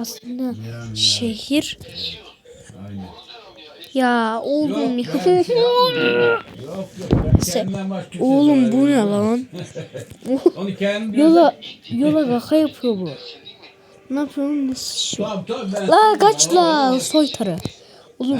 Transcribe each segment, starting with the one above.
aslında Yani. şehir. Aynen. Ya oğlum Yok, ya. Yok yok Sen- Oğlum bu ne lan? Yola yola kaka yapıyor bu. Ne yapıyor? Nasıl şey? La kaç la soytarı. Oğlum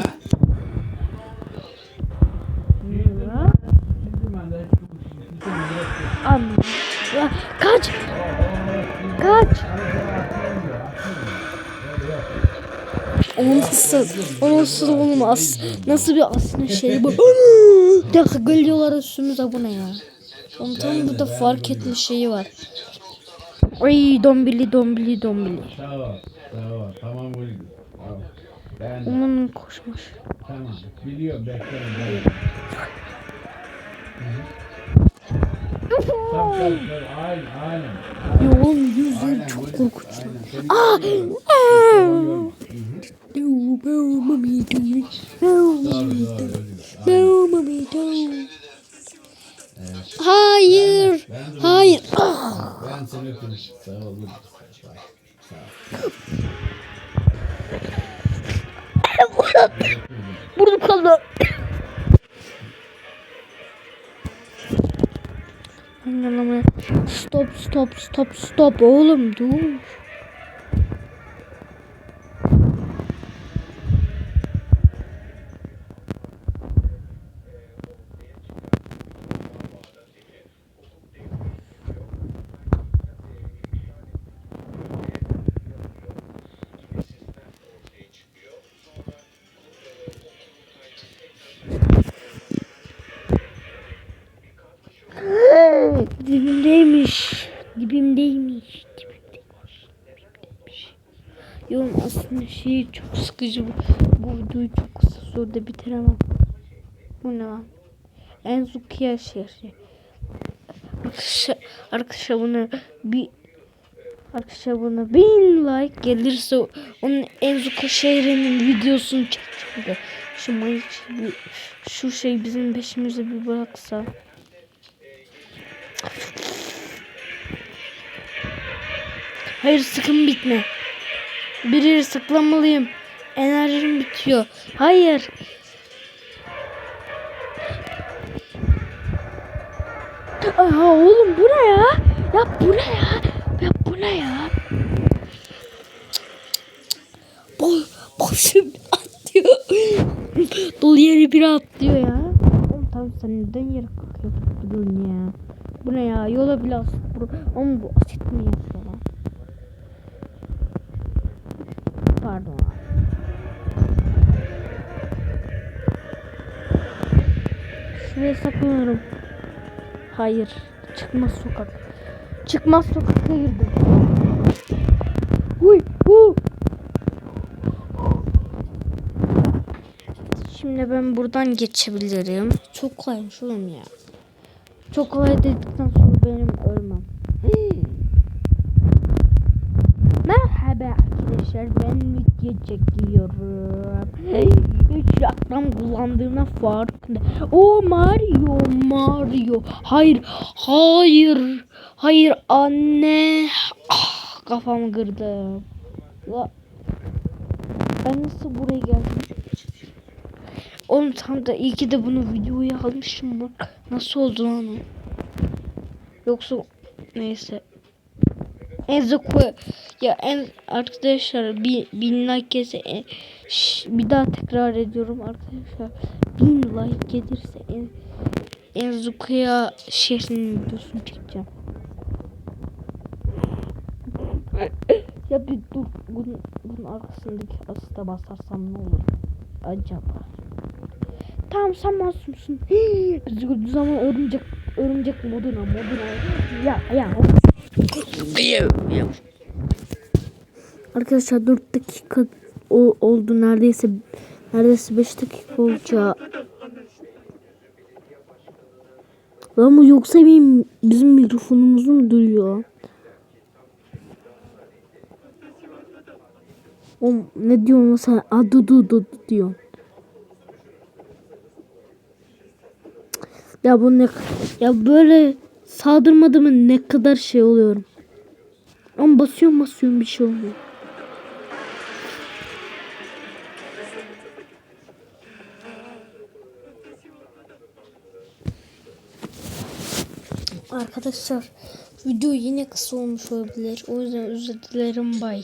O nasıl? O nasıl olmaz? Nasıl bir aslında şey bu? Bir dakika geliyorlar üstümüze bu ne ya? Onun tam burada fark etme şeyi var. Ay dombili dombili dombili. Tamam tamam tamam. Tamam. Ben. Onun koşmuş. Tamam. Biliyorum beklerim. Oğlum yüzün çok korkunç. Aa! Mommy, doğru. Aynen. no, mommy, no. Hayır. Hayır. Ah! Ben seni öpüyorum. Sağ ol. Burnum kaldı. Stop stop stop stop oğlum dur. Yoğun aslında şey çok sıkıcı bu. Bu videoyu çok kısa sürede bitiremem. Bu ne lan? Enzukiya şehri. Arkadaşlar, arkadaşlar buna bir Arkadaşlar buna bin like gelirse onun Enzuka şehrinin videosunu çekeceğim. Şu mayıs şu şey bizim peşimize bir bıraksa. Hayır sıkın bitme. Bir yere sıklamalıyım. Enerjim bitiyor. Hayır. Aha oğlum bu ne ya? Ya bu ne ya? Ya bu ne ya? Dolu yeri bir atlıyor ya. Oğlum tamam sen neden yere kalkıyor duruyorsun ya? Bu ne ya? Yola bile asit. Ama bu asit mi yapıyor lan? Pardon abi. Şuraya saklanıyorum. Hayır. Çıkmaz sokak. Çıkmaz sokakta girdim. Huy, hu. Şimdi ben buradan geçebilirim. Çok kolaymış oğlum ya. Çok kolay dedikten sonra benim arkadaşlar ben gece giyiyorum. Hiç reklam kullandığına farkında. O Mario Mario. Hayır hayır hayır anne. Ah, kafamı kırdım. Ya, ben nasıl buraya geldim? Oğlum tam da iyi ki de bunu videoya almışım bak. Nasıl oldu lan o? Yoksa neyse. Enzoku ya en arkadaşlar bir bin like gelse en- Şş, bir daha tekrar ediyorum arkadaşlar bin like gelirse en Enzuku'ya şehrinin videosunu çekeceğim. ya bir dur bunun, bunun arkasındaki asıda basarsam ne olur acaba? Tamam sen masumsun. Biz zaman örümcek örümcek moduna moduna ya ya Arkadaşlar 4 dakika oldu neredeyse neredeyse 5 dakika olacak. Lan bu yoksa benim bizim mikrofonumuz mu duruyor? O ne diyorsun sen? Aa, du du du du diyor. Ya bu ne ya böyle saldırmadı mı ne kadar şey oluyorum. Ama basıyorum basıyorum bir şey olmuyor. Arkadaşlar video yine kısa olmuş olabilir. O yüzden özür dilerim. Bye.